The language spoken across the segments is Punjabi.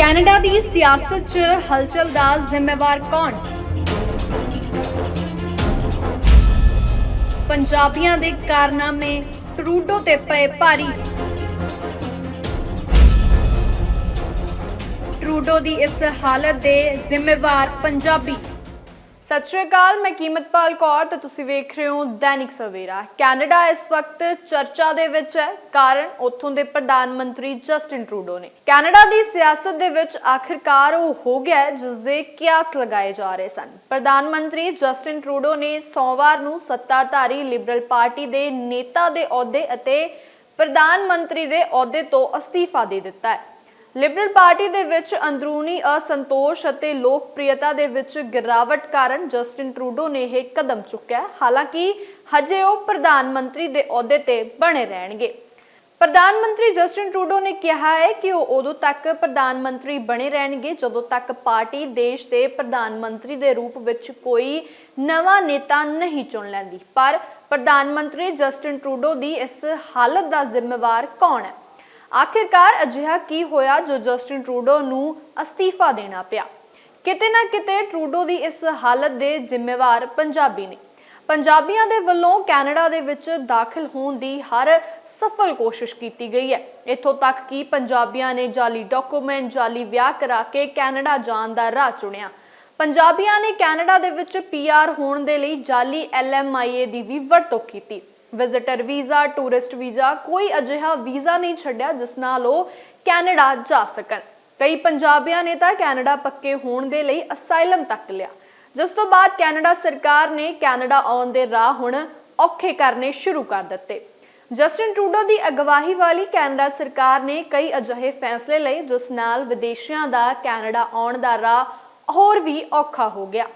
ਕੈਨੇਡਾ ਦੀ ਸਿਆਸਤ 'ਚ ਹਲਚਲ ਦਾ ਜ਼ਿੰਮੇਵਾਰ ਕੌਣ? ਪੰਜਾਬੀਆਂ ਦੇ ਕਾਰਨਾਮੇ ਟਰੂਡੋ ਤੇ ਪਏ ਭਾਰੀ। ਟਰੂਡੋ ਦੀ ਇਸ ਹਾਲਤ ਦੇ ਜ਼ਿੰਮੇਵਾਰ ਪੰਜਾਬੀ। ਸਤਿ ਸ਼੍ਰੀ ਅਕਾਲ, ਮੈਂ ਕੀਮਤਪਾਲ ਕੌਰ ਤੇ ਤੁਸੀਂ ਵੇਖ ਰਹੇ ਹੋ ਦੈਨਿਕ ਸਵੇਰਾ। ਕੈਨੇਡਾ ਇਸ ਵਕਤ ਚਰਚਾ ਦੇ ਵਿੱਚ ਹੈ, ਕਾਰਨ ਉੱਥੋਂ ਦੇ ਪ੍ਰਧਾਨ ਮੰਤਰੀ ਜਸਟਿਨ ਟਰੂਡੋ ਨੇ। ਕੈਨੇਡਾ ਦੀ ਸਿਆਸਤ ਦੇ ਵਿੱਚ ਆਖਿਰਕਾਰ ਉਹ ਹੋ ਗਿਆ ਹੈ ਜਿਸ ਦੇ ਕਿਆਸ ਲਗਾਏ ਜਾ ਰਹੇ ਸਨ। ਪ੍ਰਧਾਨ ਮੰਤਰੀ ਜਸਟਿਨ ਟਰੂਡੋ ਨੇ ਸੋਮਵਾਰ ਨੂੰ ਸੱਤਾਧਾਰੀ ਲਿਬਰਲ ਪਾਰਟੀ ਦੇ ਨੇਤਾ ਦੇ ਅਹੁਦੇ ਅਤੇ ਪ੍ਰਧਾਨ ਮੰਤਰੀ ਦੇ ਅਹੁਦੇ ਤੋਂ ਅਸਤੀਫਾ ਦੇ ਦਿੱਤਾ ਹੈ। ਲਿਬਰਲ ਪਾਰਟੀ ਦੇ ਵਿੱਚ ਅੰਦਰੂਨੀ ਅਸੰਤੋਸ਼ ਅਤੇ ਲੋਕਪ੍ਰਿਯਤਾ ਦੇ ਵਿੱਚ ਗਿਰਾਵਟ ਕਾਰਨ ਜਸਟਿਨ ਟਰੂਡੋ ਨੇ ਇਹ ਕਦਮ ਚੁੱਕਿਆ ਹਾਲਾਂਕਿ, ਹਜੇ ਉਹ ਪ੍ਰਧਾਨ ਮੰਤਰੀ ਦੇ ਅਹੁਦੇ ਤੇ ਬਣੇ ਰਹਿਣਗੇ। ਪ੍ਰਧਾਨ ਮੰਤਰੀ ਜਸਟਿਨ ਟਰੂਡੋ ਨੇ ਕਿਹਾ ਹੈ ਕਿ ਉਹ ਉਦੋਂ ਤੱਕ ਪ੍ਰਧਾਨ ਮੰਤਰੀ ਬਣੇ ਰਹਿਣਗੇ ਜਦੋਂ ਤੱਕ ਪਾਰਟੀ ਦੇਸ਼ ਦੇ ਪ੍ਰਧਾਨ ਮੰਤਰੀ ਦੇ ਰੂਪ ਵਿੱਚ ਕੋਈ ਨਵਾਂ ਨੇਤਾ ਨਹੀਂ ਚੁਣ ਲੈਂਦੀ। ਪਰ ਪ੍ਰਧਾਨ ਮੰਤਰੀ ਜਸਟਿਨ ਟਰੂਡੋ ਦੀ ਇਸ ਹਾਲਤ ਦਾ ਜ਼ਿੰਮੇਵਾਰ ਕੌਣ ਹੈ? ਆਖਿਰਕਾਰ ਅਜਿਹਾ ਕੀ ਹੋਇਆ ਜੋ ਜਸਟਿਨ ਟਰੂਡੋ ਨੂੰ ਅਸਤੀਫਾ ਦੇਣਾ ਪਿਆ? ਕਿਤੇ ਨਾ ਕਿਤੇ ਟਰੂਡੋ ਦੀ ਇਸ ਹਾਲਤ ਦੇ ਜ਼ਿੰਮੇਵਾਰ ਪੰਜਾਬੀ ਨੇ। ਪੰਜਾਬੀਆਂ ਦੇ ਵੱਲੋਂ ਕੈਨੇਡਾ ਦੇ ਵਿੱਚ ਦਾਖਲ ਹੋਣ ਦੀ ਹਰ ਸਫਲ ਕੋਸ਼ਿਸ਼ ਕੀਤੀ ਗਈ ਹੈ। ਇੱਥੋਂ ਤੱਕ ਕਿ ਪੰਜਾਬੀਆਂ ਨੇ ਜਾਲੀ ਡਾਕੂਮੈਂਟ, ਜਾਲੀ ਵਿਆਹ ਕਰਾ ਕੇ ਕੈਨੇਡਾ ਜਾਣ ਦਾ ਰਾਹ ਚੁਣਿਆ। ਪੰਜਾਬੀਆਂ ਨੇ ਕੈਨੇਡਾ ਦੇ ਵਿੱਚ ਪੀਆਰ ਹੋਣ ਦੇ ਲਈ ਜਾਲੀ ਐਲਐਮਆਈਏ ਦੀ ਵੀ ਵਰਤੋਂ ਕੀਤੀ। ਵਿਜ਼ਿਟਰ ਵੀਜ਼ਾ ਟੂਰਿਸਟ ਵੀਜ਼ਾ ਕੋਈ ਅਜਿਹਾ ਵੀਜ਼ਾ ਨਹੀਂ ਛੱਡਿਆ ਜਿਸ ਨਾਲ ਉਹ ਕੈਨੇਡਾ ਜਾ ਸਕਣ। ਕਈ ਪੰਜਾਬੀਆਂ ਨੇ ਤਾਂ ਕੈਨੇਡਾ ਪੱਕੇ ਹੋਣ ਦੇ ਲਈ ਅਸਾਈਲਮ ਤੱਕ ਲਿਆ। ਜਿਸ ਤੋਂ ਬਾਅਦ ਕੈਨੇਡਾ ਸਰਕਾਰ ਨੇ ਕੈਨੇਡਾ ਆਉਣ ਦੇ ਰਾਹ ਹੁਣ ਔਖੇ ਕਰਨੇ ਸ਼ੁਰੂ ਕਰ ਦਿੱਤੇ। ਜਸਟਿਨ ਟਰੂਡੋ ਦੀ ਅਗਵਾਈ ਵਾਲੀ ਕੈਨੇਡਾ ਸਰਕਾਰ ਨੇ ਕਈ ਅਜਿਹੇ ਫੈਸਲੇ ਲਏ ਜਿਸ ਨਾਲ ਵਿਦੇਸ਼ੀਆਂ ਦਾ ਕੈਨੇਡਾ ਆਉਣ ਦਾ ਰਾਹ ਹੋਰ ਵੀ ਔਖਾ ਹੋ ਗਿਆ।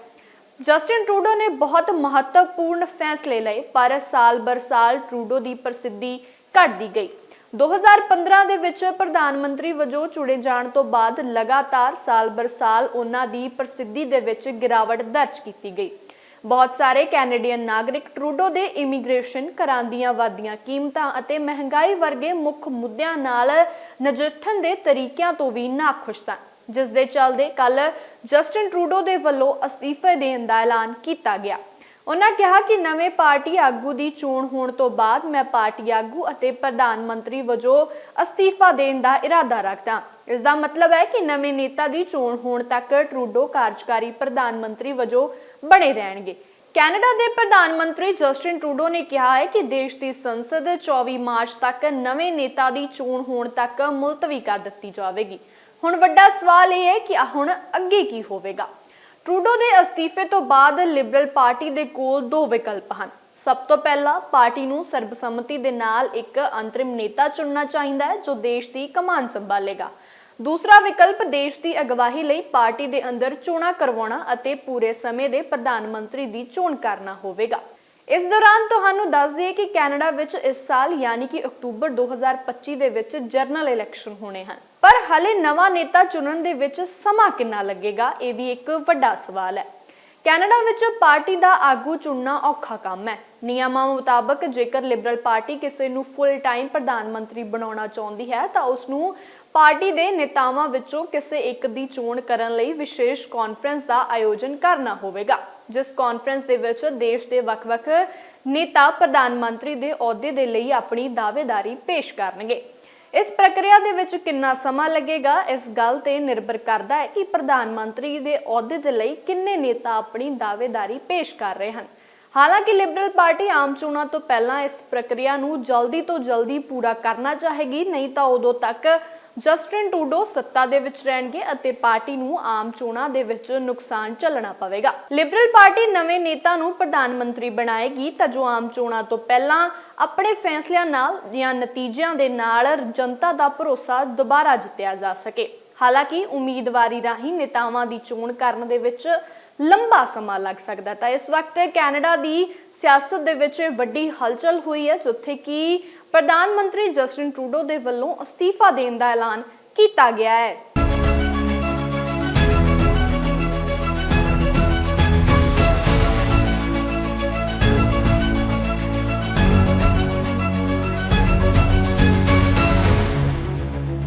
ਜਸਟਿਨ ਟਰੂਡੋ ਨੇ ਬਹੁਤ ਮਹੱਤਵਪੂਰਨ ਫੈਸਲੇ ਲਏ, ਪਰ ਸਾਲ ਬਰ ਸਾਲ ਟਰੂਡੋ ਦੀ ਪ੍ਰਸਿੱਧੀ ਘਟਦੀ ਗਈ। 2015 ਦੇ ਵਿੱਚ ਪ੍ਰਧਾਨ ਮੰਤਰੀ ਵਜੋਂ ਚੁਣੇ ਜਾਣ ਤੋਂ ਬਾਅਦ ਲਗਾਤਾਰ ਸਾਲ ਬਰ ਸਾਲ ਉਹਨਾਂ ਦੀ ਪ੍ਰਸਿੱਧੀ ਦੇ ਵਿੱਚ ਗਿਰਾਵਟ ਦਰਜ ਕੀਤੀ ਗਈ। ਬਹੁਤ ਸਾਰੇ ਕੈਨੇਡੀਅਨ ਨਾਗਰਿਕ ਟਰੂਡੋ ਦੇ ਇਮੀਗ੍ਰੇਸ਼ਨ ਘਰਾਂ ਦੀਆਂ ਵਾਧੀਆਂ ਕੀਮਤਾਂ ਅਤੇ ਮਹਿੰਗਾਈ ਵਰਗੇ ਮੁੱਖ ਮੁੱਦਿਆਂ ਨਾਲ ਨਜਿੱਠਣ ਦੇ ਤਰੀਕਿਆਂ ਤੋਂ ਵੀ ਨਾਖੁਸ਼ ਸਨ। ਜਿਸ ਦੇ ਚੱਲਦੇ ਕੱਲ ਜਸਟਿਨ ਟਰੂਡੋ ਦੇ ਵੱਲੋਂ ਅਸਤੀਫੇ ਦੇਣ ਦਾ ਐਲਾਨ ਕੀਤਾ ਗਿਆ। ਉਹਨਾਂ ਕਿਹਾ ਕਿ ਨਵੇਂ ਪਾਰਟੀ ਆਗੂ ਦੀ ਚੋਣ ਹੋਣ ਤੋਂ ਬਾਅਦ ਮੈਂ ਪਾਰਟੀ ਆਗੂ ਅਤੇ ਪ੍ਰਧਾਨ ਮੰਤਰੀ ਵਜੋਂ ਅਸਤੀਫਾ ਦੇਣ ਦਾ ਇਰਾਦਾ ਰੱਖਦਾ। ਇਸ ਦਾ ਮਤਲਬ ਹੈ ਕਿ ਨਵੇਂ ਨੇਤਾ ਦੀ ਚੋਣ ਹੋਣ ਤੱਕ ਟਰੂਡੋ ਕਾਰਜਕਾਰੀ ਪ੍ਰਧਾਨ ਮੰਤਰੀ ਵਜੋਂ ਬਣੇ ਰਹਿਣਗੇ। ਕੈਨੇਡਾ ਦੇ ਪ੍ਰਧਾਨ ਮੰਤਰੀ ਜਸਟਿਨ ਟਰੂਡੋ ਨੇ ਕਿਹਾ ਹੈ ਕਿ ਦੇਸ਼ ਦੀ ਸੰਸਦ 24 ਮਾਰਚ ਤੱਕ ਨਵੇਂ ਨੇਤਾ ਦੀ ਚੋਣ ਹੋਣ ਤੱਕ ਮੁਲਤਵੀ ਕਰ ਦਿੱਤੀ ਜਾਵੇਗੀ। ਹੁਣ ਵੱਡਾ ਸਵਾਲ ਇਹ ਹੈ ਕਿ ਹੁਣ ਅੱਗੇ ਕੀ ਹੋਵੇਗਾ? ਟਰੂਡੋ ਦੇ ਅਸਤੀਫੇ ਤੋਂ ਬਾਅਦ ਲਿਬਰਲ ਪਾਰਟੀ ਦੇ ਕੋਲ ਦੋ ਵਿਕਲਪ ਹਨ। ਸਭ ਤੋਂ ਪਹਿਲਾਂ ਪਾਰਟੀ ਨੂੰ ਸਰਬਸੰਮਤੀ ਦੇ ਨਾਲ ਇੱਕ ਅੰਤਰਿਮ ਨੇਤਾ ਚੁਣਨਾ ਚਾਹੀਦਾ ਹੈ ਜੋ ਦੇਸ਼ ਦੀ ਕਮਾਨ ਸੰਭਾਲੇਗਾ। ਦੂਸਰਾ ਵਿਕਲਪ ਦੇਸ਼ ਦੀ ਅਗਵਾਈ ਲਈ ਪਾਰਟੀ ਦੇ ਅੰਦਰ ਚੋਣਾਂ ਕਰਵਾਉਣਾ ਅਤੇ ਪੂਰੇ ਸਮੇਂ ਦੇ ਪ੍ਰਧਾਨ ਮੰਤਰੀ ਦੀ ਚੋਣ ਕਰਨਾ ਹੋਵੇਗਾ। ਇਸ ਦੌਰਾਨ ਤੁਹਾਨੂੰ ਦੱਸ ਦਈਏ ਕਿ ਕੈਨੇਡਾ ਵਿੱਚ ਇਸ ਸਾਲ ਯਾਨੀ ਕਿ ਅਕਤੂਬਰ 2025 ਦੇ ਵਿੱਚ ਜਨਰਲ ਇਲੈਕਸ਼ਨ ਹੋਣੇ ਹਨ। ਪਰ ਹਲੇ ਨਵਾਂ ਨੇਤਾ ਚੁਣਨ ਦੇ ਵਿੱਚ ਸਮਾਂ ਕਿੰਨਾ ਲੱਗੇਗਾ, ਇਹ ਵੀ ਇੱਕ ਵੱਡਾ ਸਵਾਲ ਹੈ। ਕੈਨੇਡਾ ਵਿੱਚ ਪਾਰਟੀ ਦਾ ਆਗੂ ਚੁਣਨਾ ਔਖਾ ਕੰਮ ਹੈ। ਨਿਯਮਾਂ ਮੁਤਾਬਕ ਜੇਕਰ ਲਿਬਰਲ ਪਾਰਟੀ ਕਿਸੇ ਨੂੰ ਫੁੱਲ ਟਾਈਮ ਪ੍ਰਧਾਨ ਮੰਤਰੀ ਬਣਾਉਣਾ ਚਾਹੁੰਦੀ ਹੈ, ਤਾਂ ਉਸ ਨੂੰ ਪਾਰਟੀ ਦੇ ਨੇਤਾਵਾਂ ਵਿੱਚੋਂ ਕਿਸੇ ਇੱਕ ਦੀ ਚੋਣ ਕਰਨ ਲਈ ਵਿਸ਼ੇਸ਼ ਕਾਨਫਰੰਸ ਦਾ ਆਯੋਜਨ ਕਰਨਾ ਹੋਵੇਗਾ। ਜਿਸ ਕਾਨਫਰੰਸ ਦੇ ਵਿੱਚ ਦੇਸ਼ ਦੇ ਵੱਖ-ਵੱਖ ਨੇਤਾ ਪ੍ਰਧਾਨ ਮੰਤਰੀ ਦੇ ਅਹੁਦੇ ਦੇ ਲਈ ਆਪਣੀ ਦਾਅਵੇਦਾਰੀ ਪੇਸ਼ ਕਰਨਗੇ। ਇਸ ਪ੍ਰਕਿਰਿਆ ਦੇ ਵਿੱਚ ਕਿੰਨਾ ਸਮਾਂ ਲੱਗੇਗਾ? ਇਸ ਗੱਲ ਤੇ ਨਿਰਭਰ ਕਰਦਾ ਹੈ ਕਿ ਪ੍ਰਧਾਨ ਮੰਤਰੀ ਦੇ ਅਹੁਦੇ ਦੇ ਲਈ ਕਿੰਨੇ ਨੇਤਾ ਆਪਣੀ ਦਾਅਵੇਦਾਰੀ ਪੇਸ਼ ਕਰ ਰਹੇ ਹਨ। ਹਾਲਾਂਕਿ ਲਿਬਰਲ ਪਾਰਟੀ ਆਮ ਚੋਣਾਂ ਤੋਂ ਪਹਿਲਾਂ ਇਸ ਪ੍ਰਕਿਰਿਆ ਨੂੰ ਜਲਦੀ ਤੋਂ ਜਲਦੀ ਪੂਰਾ ਕਰਨਾ ਚਾਹੇਗੀ, ਨਹੀਂ ਤਾਂ ਉਦੋਂ ਤੱਕ ਜਸਟਿਨ ਟਰੂਡੋ ਸੱਤਾ ਦੇ ਵਿੱਚ ਰਹਿਣਗੇ ਅਤੇ ਪਾਰਟੀ ਨੂੰ ਆਮ ਚੋਣਾਂ ਦੇ ਵਿੱਚ ਨੁਕਸਾਨ ਝੱਲਣਾ ਪਵੇਗਾ। ਲਿਬਰਲ ਪਾਰਟੀ ਨਵੇਂ ਨੇਤਾ ਨੂੰ ਪ੍ਰਧਾਨ ਮੰਤਰੀ ਬਣਾਏਗੀ ਤਾਂ ਜੋ ਆਮ ਚੋਣਾਂ ਤੋਂ ਪਹਿਲਾਂ ਆਪਣੇ ਫੈਸਲਿਆਂ ਨਾਲ ਜਾਂ ਨਤੀਜਿਆਂ ਦੇ ਨਾਲ ਜਨਤਾ ਦਾ ਭਰੋਸਾ ਦੁਬਾਰਾ ਜਿੱਤਿਆ ਜਾ ਸਕੇ। ਹਾਲਾਂਕਿ ਉਮੀਦਵਾਰੀ ਰਾਹੀਂ ਨੇਤਾਵਾਂ ਦੀ ਚੋਣ ਕਰਨ ਦੇ ਵਿੱਚ ਲੰਬਾ ਸਮਾਂ ਲੱਗ ਸਕਦਾ ਤਾਂ ਇਸ ਵਕਤ ਕੈਨੇਡਾ ਦੀ ਸਿਆਸਤ ਦੇ ਵਿੱਚ ਵੱਡੀ ਹਲਚਲ ਹੋਈ ਹੈ, ਜਿੱਥੇ ਕਿ ਪ੍ਰਧਾਨ ਮੰਤਰੀ ਜਸਟਿਨ ਟਰੂਡੋ ਦੇ ਵੱਲੋਂ ਅਸਤੀਫਾ ਦੇਣ ਦਾ ਐਲਾਨ ਕੀਤਾ ਗਿਆ ਹੈ।